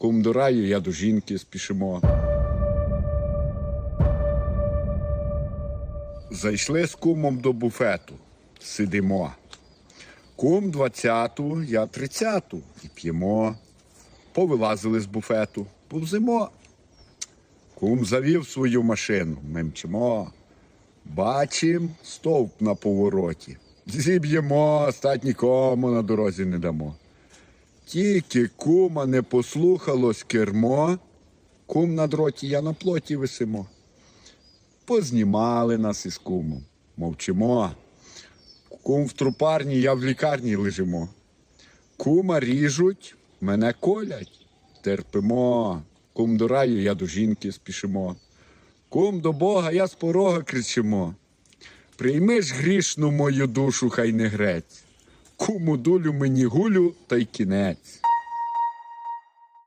Кум до раю, я до жінки спішимо. Зайшли з кумом до буфету. Сидимо. Кум двадцяту, я тридцяту. І п'ємо. Повилазили з буфету. Повзимо. Кум завів свою машину. Ми мчимо. Бачим стовп на повороті. Зіб'ємо, стать нікому на дорозі не дамо. Тільки кума не послухалось кермо, кум на дроті, я на плоті висимо. Познімали нас із кумом, мовчимо. Кум в трупарні, я в лікарні лежимо. Кума ріжуть, мене колять, терпимо. Кум до раю, я до жінки спішимо. Кум до Бога, я з порога кричимо. Прийми ж грішну мою душу, хай не грець. Куму долю мені гулю, та й кінець.